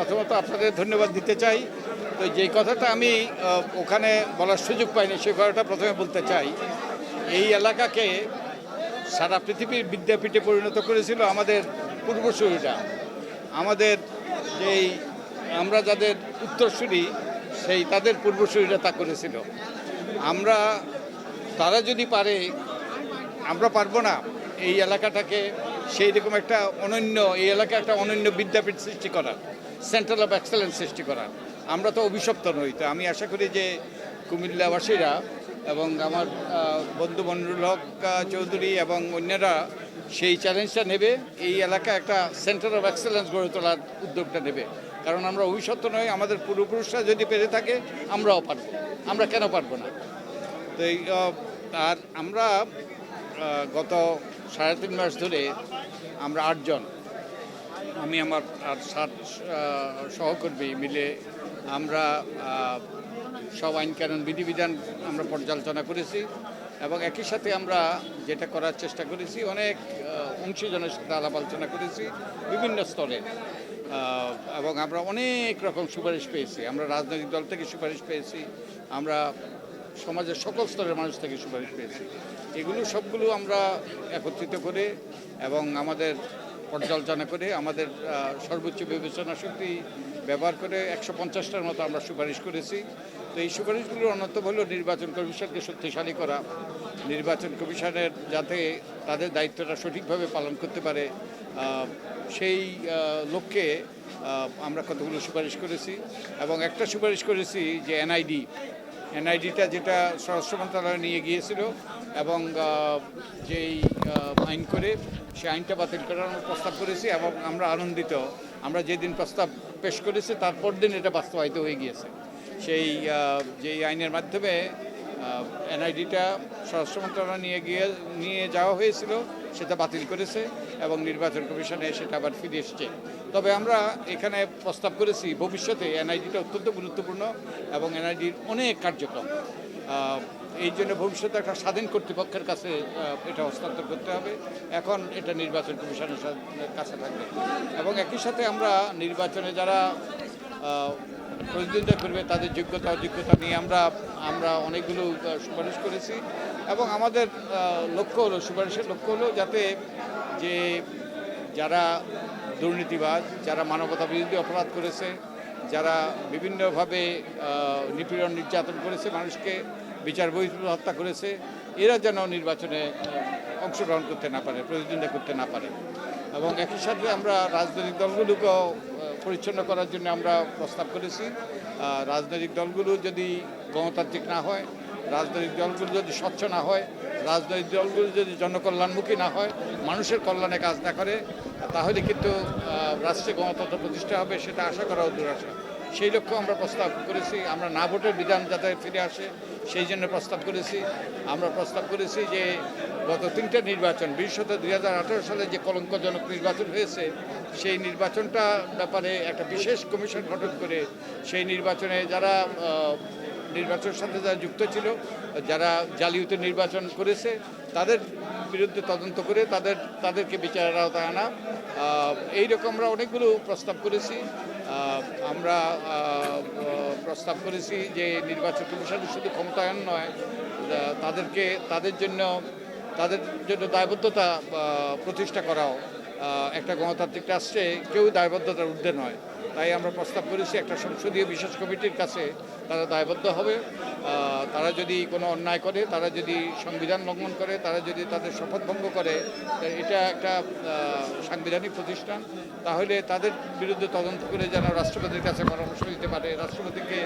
প্রথমত আপনাদের ধন্যবাদ দিতে চাই। তো যেই কথাটা আমি ওখানে বলার সুযোগ পাইনি সেই কথাটা প্রথমে বলতে চাই। এই এলাকাকে সারা পৃথিবীর বিদ্যাপীঠে পরিণত করেছিল আমাদের পূর্বসূরিরা। আমাদের যেই, আমরা যাদের উত্তরসূরি, সেই তাদের পূর্বসূরিরা তা করেছিল। আমরা, তারা যদি পারে, আমরা পারব না। এই এলাকাটাকে সেই রকম একটা অনন্য, এই এলাকায় একটা অনন্য বিদ্যাপীঠ সৃষ্টি করার। সেন্ট্রাল অফ এক্সেলেন্স সৃষ্টি করার। আমরা তো অভিশপ্ত নই, তো আমি আশা করি যে কুমিল্লাবাসীরা এবং আমার বন্ধু মনিরুল হক চৌধুরী এবং অন্যরা সেই চ্যালেঞ্জটা নেবে, এই এলাকা একটা সেন্টার অফ এক্সেলেন্স গড়ে তোলার উদ্যোগটা নেবে। কারণ আমরা অভিশপ্ত নই, আমাদের পূর্বপুরুষরা যদি পেরে থাকে, আমরাও পারব। আমরা কেন পারব না? তো এই আর আমরা গত সাড়ে তিন মাস ধরে আমরা আটজন আমি আমার আর সাত সহকর্মী মিলে আমরা সব আইন কানুন বিধিবিধান আমরা পর্যালোচনা করেছি এবং একই সাথে আমরা যেটা করার চেষ্টা করেছি, অনেক অংশীজনের সাথে আলাপ আলোচনা করেছি বিভিন্ন স্তরে এবং আমরা অনেক রকম সুপারিশ পেয়েছি। আমরা রাজনৈতিক দল থেকে সুপারিশ পেয়েছি, আমরা সমাজের সকল স্তরের মানুষ থেকে সুপারিশ পেয়েছি। এগুলো সবগুলো আমরা একত্রিত করে এবং আমাদের পর্যালোচনা করে আমাদের সর্বোচ্চ বিবেচনা শক্তি ব্যবহার করে একশো পঞ্চাশটার মতো আমরা সুপারিশ করেছি। তো এই সুপারিশগুলোর অন্যতম হলো নির্বাচন কমিশনকে শক্তিশালী করা। নির্বাচন কমিশনের যাতে তাদের দায়িত্বটা সঠিকভাবে পালন করতে পারে সেই লক্ষ্যে আমরা কতগুলো সুপারিশ করেছি। এবং একটা সুপারিশ করেছি যে এনআইডি এনআইডিটা যেটা স্বরাষ্ট্র মন্ত্রণালয় নিয়ে গিয়েছিল এবং যেই আইন করে সেই আইনটা বাতিল করার প্রস্তাব করেছি এবং আমরা আনন্দিত। আমরা যেদিন প্রস্তাব পেশ করেছি তারপর দিন এটা বাস্তবায়িত হয়ে গিয়েছে। সেই যেই আইনের মাধ্যমে এনআইডিটা স্বরাষ্ট্র মন্ত্রণালয় নিয়ে গিয়ে, নিয়ে যাওয়া হয়েছিল। সেটা বাতিল করেছে এবং নির্বাচন কমিশনে সেটা আবার ফিরে এসছে। তবে আমরা এখানে প্রস্তাব করেছি, ভবিষ্যতে এনআইডিটা অত্যন্ত গুরুত্বপূর্ণ এবং এনআইডির অনেক কার্যক্রম। এই জন্য ভবিষ্যতে একটা স্বাধীন কর্তৃপক্ষের কাছে এটা হস্তান্তর করতে হবে। এখন এটা নির্বাচন কমিশনের কাছে থাকবে। এবং একই সাথে আমরা নির্বাচনে যারা প্রতিদ্বন্দ্বিতা করবে, তাদের যোগ্যতা, অযোগ্যতা নিয়ে আমরা আমরা অনেকগুলো সুপারিশ করেছি। এবং আমাদের লক্ষ্য হলো, সুপারিশের লক্ষ্য হলো যাতে যে যারা দুর্নীতিবাজ, যারা মানবতা বিরোধী অপরাধ করেছে, যারা বিভিন্নভাবে নিপীড়ন নির্যাতন করেছে, মানুষকে বিচার বহির্ভূত হত্যা করেছে, এরা যেন নির্বাচনে অংশগ্রহণ করতে না পারে, প্রতিদ্বন্দ্বিতা করতে না পারে। এবং একই সাথে আমরা রাজনৈতিক দলগুলোকেও পরিচ্ছন্ন করার জন্য আমরা প্রস্তাব করেছি। রাজনৈতিক দলগুলো যদি গণতান্ত্রিক না হয়, রাজনৈতিক দলগুলো যদি স্বচ্ছ না হয়, রাজনৈতিক দলগুলো যদি জনকল্যাণমুখী না হয়, মানুষের কল্যাণে কাজ না করে, তাহলে কিন্তু রাষ্ট্রে গণতন্ত্র প্রতিষ্ঠা হবে, সেটা আশা করা দুরাশা সেই লক্ষ্য আমরা প্রস্তাব করেছি। আমরা না ভোটের বিধান যাতে ফিরে আসে সেই জন্য প্রস্তাব করেছি। আমরা প্রস্তাব করেছি যে গত তিনটা নির্বাচন বিশেষত দুই হাজার আঠারো সালে যে কলঙ্কজনক নির্বাচন হয়েছে সেই নির্বাচনটা ব্যাপারে একটা বিশেষ কমিশন গঠন করে সেই নির্বাচনে যারা নির্বাচনের সাথে যারা যুক্ত ছিল যারা জালিয়াতি নির্বাচন করেছে তাদের বিরুদ্ধে তদন্ত করে তাদের তাদেরকে বিচারের আওতায় আনা। আহ, এই রকম আমরা অনেকগুলো প্রস্তাব করেছি। আমরা প্রস্তাব করেছি যে নির্বাচন কমিশন শুধু ক্ষমতায়ন নয় তাদেরকে, তাদের জন্য তাদের জন্য দায়বদ্ধতা প্রতিষ্ঠা করাও একটা গণতান্ত্রিক রাষ্ট্রে কেউ দায়বদ্ধতার ঊর্ধ্বে নয়। তাই আমরা প্রস্তাব করেছি একটা সংসদীয় বিশেষ কমিটির কাছে তারা দায়বদ্ধ হবে। তারা যদি কোনো অন্যায় করে, তারা যদি সংবিধান লঙ্ঘন করে, তারা যদি তাদের শপথ ভঙ্গ করে এটা একটা সাংবিধানিক প্রতিষ্ঠান। তাহলে তাদের বিরুদ্ধে তদন্ত করে যেন রাষ্ট্রপতির কাছে পরামর্শ দিতে পারে, রাষ্ট্রপতিকে,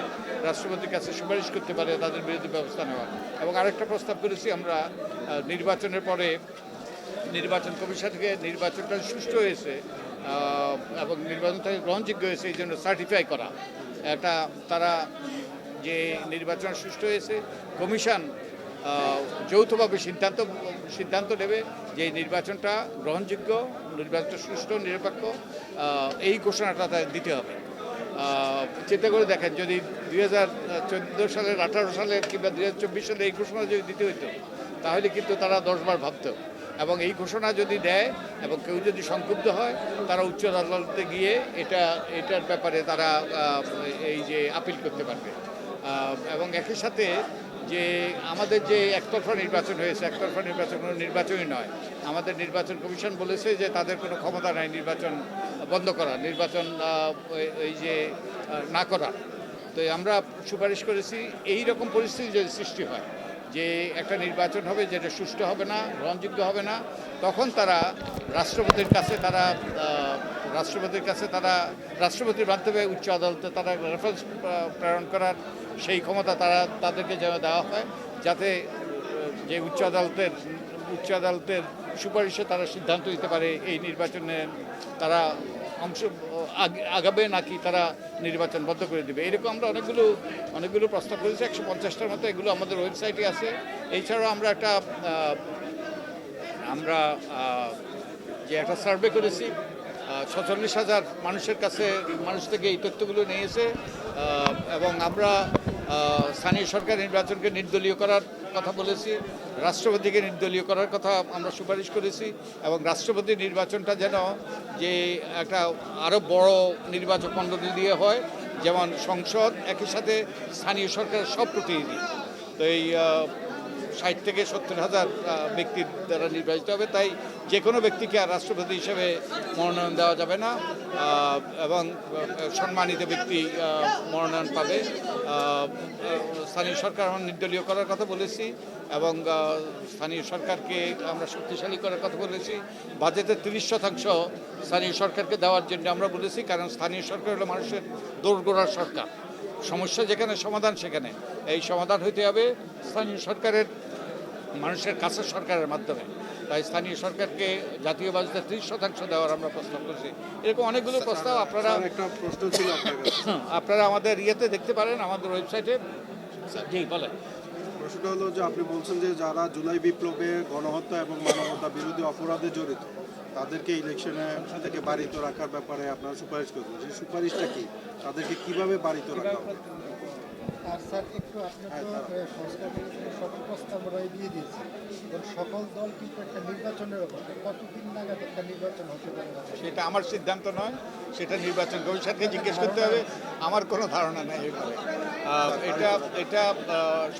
রাষ্ট্রপতির কাছে সুপারিশ করতে পারে তাদের বিরুদ্ধে ব্যবস্থা নেওয়া এবং আরেকটা প্রস্তাব করেছি আমরা নির্বাচনের পরে নির্বাচন কমিশন থেকে নির্বাচনটা সুষ্ঠু হয়েছে। এবং নির্বাচনটা গ্রহণযোগ্য হয়েছে, এই জন্য সার্টিফাই করা। একটা তারা যে নির্বাচন সুষ্ঠু হয়েছে, কমিশন যৌথভাবে সিদ্ধান্ত সিদ্ধান্ত নেবে যে নির্বাচনটা গ্রহণযোগ্য, নির্বাচনটা সুষ্ঠু, নিরপেক্ষ এই ঘোষণাটা তাদের দিতে হবে। চিন্তা করে দেখেন, যদি দুই হাজার চোদ্দ সালের, আঠারো সালের কিংবা দুই হাজার চব্বিশ সালে এই ঘোষণা যদি দিতে হইতো, তাহলে কিন্তু তারা দশবার ভাবতো। এবং এই ঘোষণা যদি দেয় এবং কেউ যদি সংক্ষুব্ধ হয়, তারা উচ্চ আদালতে গিয়ে এটা, এটার ব্যাপারে তারা এই যে আপিল করতে পারবে। এবং একই সাথে যে আমাদের যে একতরফা নির্বাচন হয়েছে, একতরফা নির্বাচন কোনো নির্বাচনই নয়। আমাদের নির্বাচন কমিশন বলেছে যে তাদের কোনো ক্ষমতা নাই নির্বাচন বন্ধ করা নির্বাচন এই যে না করা তো আমরা সুপারিশ করেছি এই রকম পরিস্থিতি যদি সৃষ্টি হয় যে একটা নির্বাচন হবে যেটা সুষ্ঠু হবে না, গ্রহণযোগ্য হবে না, তখন তারা রাষ্ট্রপতির কাছে তারা রাষ্ট্রপতির কাছে তারা, রাষ্ট্রপতির মাধ্যমে উচ্চ আদালতে তারা রেফারেন্স প্রেরণ করার সেই ক্ষমতা তারা, তাদেরকে যেন দেওয়া হয়, যাতে যে উচ্চ আদালতের উচ্চ আদালতের সুপারিশে তারা সিদ্ধান্ত দিতে পারে এই নির্বাচনে তারা অংশ আগাবে নাকি তারা নির্বাচন বন্ধ করে দেবে? এরকম আমরা অনেকগুলো অনেকগুলো প্রস্তাব করেছি, একশো পঞ্চাশটার মতো এগুলো আমাদের ওয়েবসাইটে আছে। এছাড়াও আমরা একটা আমরা যে একটা সার্ভে করেছি ছচল্লিশ হাজার মানুষের কাছে, মানুষ থেকে এই তথ্যগুলো নিয়েছে এবং আমরা স্থানীয় সরকার নির্বাচনকে নির্দলীয় করার কথা বলেছি, রাষ্ট্রপতিকে নির্দলীয় করার কথা আমরা সুপারিশ করেছি এবং রাষ্ট্রপতি নির্বাচনটা যেন যে একটা আরও বড় নির্বাচক মণ্ডলী দিয়ে হয়, যেমন সংসদ, একই সাথে স্থানীয় সরকারের সব প্রতিনিধি। তো এই ষাট থেকে সত্তর হাজার ব্যক্তির দ্বারা নির্বাচিত হবে, তাই যে কোনো ব্যক্তিকে আর রাষ্ট্রপতি হিসেবে মনোনয়ন দেওয়া যাবে না এবং সম্মানিত ব্যক্তি মনোনয়ন পাবে। স্থানীয় সরকার আমরা নির্দলীয় করার কথা বলেছি, এবং স্থানীয় সরকারকে আমরা শক্তিশালী করার কথা বলেছি। বাজেটের তিরিশ শতাংশ স্থানীয় সরকারকে দেওয়ার জন্য আমরা বলেছি, কারণ স্থানীয় সরকার হলো মানুষের দৌড়গোড়ার সরকার। সমস্যা যেখানে সমাধান সেখানে। এই সমাধান হইতে হবে স্থানীয় সরকারের মানুষের কাছে সরকারের মাধ্যমে। তাই স্থানীয় সরকারকে জাতীয় বাজেটে ত্রিশ শতাংশ দেওয়ার আমরা প্রস্তাব করছি। এরকম অনেকগুলো প্রস্তাব আপনারা একটা প্রশ্ন ছিল আপনারা আমাদের ইয়েতে দেখতে পারেন আমাদের ওয়েবসাইটে। জি বলেন। প্রশ্নটা হলো যে আপনি বলছেন যে যারা জুলাই বিপ্লবে গণহত্যা এবং মানবতা বিরোধী অপরাধে জড়িত তাদেরকে ইলেকশনে থেকে বাড়িতে রাখার ব্যাপারে আপনারা সুপারিশ করছেন সেই সুপারিশটা কি? তাদেরকে কীভাবে বাড়িতে রাখা হবে? আর স্যার একটু আপনি তো এ, সংস্কার সকল প্রস্তাব দিয়ে এবং সকল দল কিন্তু একটা নির্বাচনের কতদিন নাগাদ একটা নির্বাচন হতে পারে? সেটা আমার সিদ্ধান্ত নয় সেটা নির্বাচন কমিশনকে জিজ্ঞেস করতে হবে। আমার কোনো ধারণা নেই এই ব্যাপারে। আহ, এটা এটা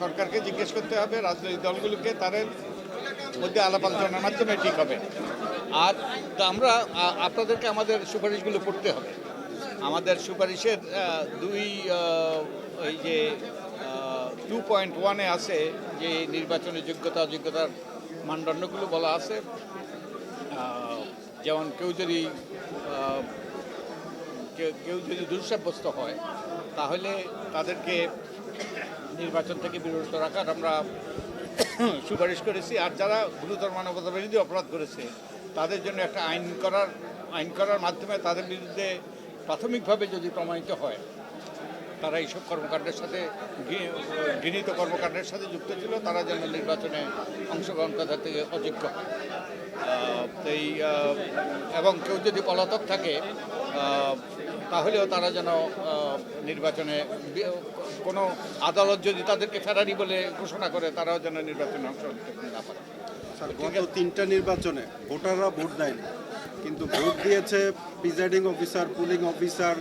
সরকারকে জিজ্ঞেস করতে হবে, রাজনৈতিক দলগুলোকে, তাদের মধ্যে আলাপ আলোচনার মাধ্যমে ঠিক হবে। আর আমরা আপনাদেরকে আমাদের সুপারিশগুলো করতে হবে। আমাদের সুপারিশের দুই ওই যে টু পয়েন্ট ওয়ানে আছে যে নির্বাচনের যোগ্যতা অযোগ্যতার মানদণ্ডগুলো বলা আছে। যেমন কেউ যদি কেউ যদি দুঃসাব্যস্ত হয় তাহলে তাদেরকে নির্বাচন থেকে বিরত রাখার আমরা সুপারিশ করেছি। আর যারা গুরুতর মানবতা বিরোধী অপরাধ করেছে, তাদের জন্য একটা আইন করার আইন করার মাধ্যমে তাদের বিরুদ্ধে প্রাথমিকভাবে যদি প্রমাণিত হয়, তারা এইসব কর্মকাণ্ডের সাথে ঘৃণিত কর্মকাণ্ডের সাথে যুক্ত ছিল, তারা যেন নির্বাচনে অংশগ্রহণ করা থেকে অযোগ্য হয়। এই এবং কেউ যদি পলাতক থাকে তাহলেও তারা যেন নির্বাচনে কোনো আদালত যদি তাদেরকে ফেরারি বলে ঘোষণা করে তারাও যেন নির্বাচনে অংশগ্রহণ করতে না পারে। স্যার গত তিনটা নির্বাচনে ভোটাররা ভোট দেয়নি। কিন্তু ভোট দিয়েছে presiding officer polling officer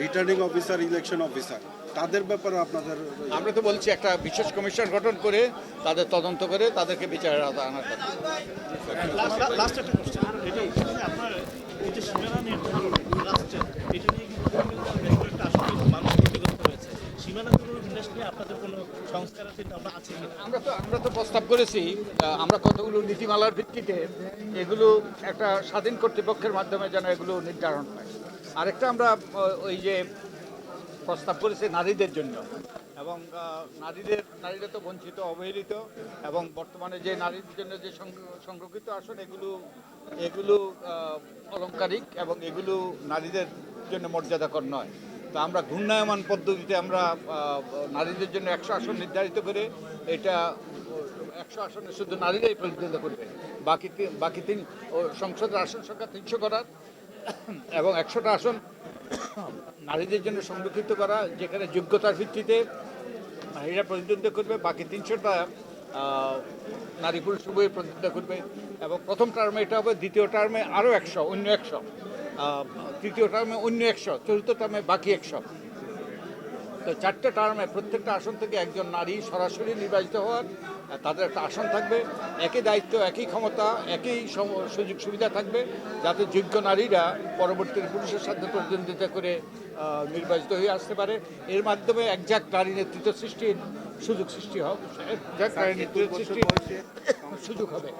returning officer election officer. তাদের ব্যাপারে আপনাদের আমরা তো বলছি একটা বিশেষ কমিশন গঠন করে তাদের তদন্ত করে তাদেরকে বিচারের আওতায় আনার কথা। লাস্ট একটা কোশ্চেন এটা আপনার এই যে সীমানা নির্ধারণ লাস্টে এটা নিয়ে আমরা তো আমরা তো প্রস্তাব করেছি আমরা কতগুলো নীতিমালার ভিত্তিতে এগুলো একটা স্বাধীন কর্তৃপক্ষের মাধ্যমে যেন এগুলো নির্ধারণ হয়। আরেকটা আমরা ওই যে প্রস্তাব করেছি নারীদের জন্য। এবং নারীদের, নারীরা তো বঞ্চিত, অবহেলিত, এবং বর্তমানে যে নারীদের জন্য যে সংর- সংরক্ষিত আসন, এগুলো এগুলো অলংকারিক এবং এগুলো নারীদের জন্য মর্যাদাকর নয়। তো আমরা ঘূর্ণায়মান পদ্ধতিতে আমরা নারীদের জন্য একশো আসন নির্ধারিত করে এটা, একশো আসনে শুধু নারীরাই প্রতিদ্বন্দ্বিতা করবে। বাকি বাকি তিন সংসদের আসন সংখ্যা তিনশো করার এবং একশোটা আসন নারীদের জন্য সংরক্ষিত করা, যেখানে যোগ্যতার ভিত্তিতে নারীরা প্রতিদ্বন্দ্বিতা করবে। বাকি তিনশোটা নারী পুরুষ উভয় প্রতিনিধিত্ব করবে। এবং প্রথম টার্মে এটা হবে, দ্বিতীয় টার্মে আরও একশো, অন্য একশো। তৃতীয় টার্মে অন্য একশো, চতুর্থ টার্মে বাকি একশো। তো চারটে টার্মে প্রত্যেকটা আসন থেকে একজন নারী সরাসরি নির্বাচিত হওয়ার তাদের একটা আসন থাকবে। একই দায়িত্ব, একই ক্ষমতা, একই সুযোগ সুবিধা থাকবে, যাতে যোগ্য নারীরা পরবর্তী পুরুষের সাথে প্রতিদ্বন্দ্বিতা করে নির্বাচিত হয়ে আসতে পারে। এর মাধ্যমে একজাক নারী নেতৃত্ব সৃষ্টির সুযোগ সৃষ্টি হবে। একজাক নারী নেতৃত্ব সৃষ্টির সুযোগ হবে।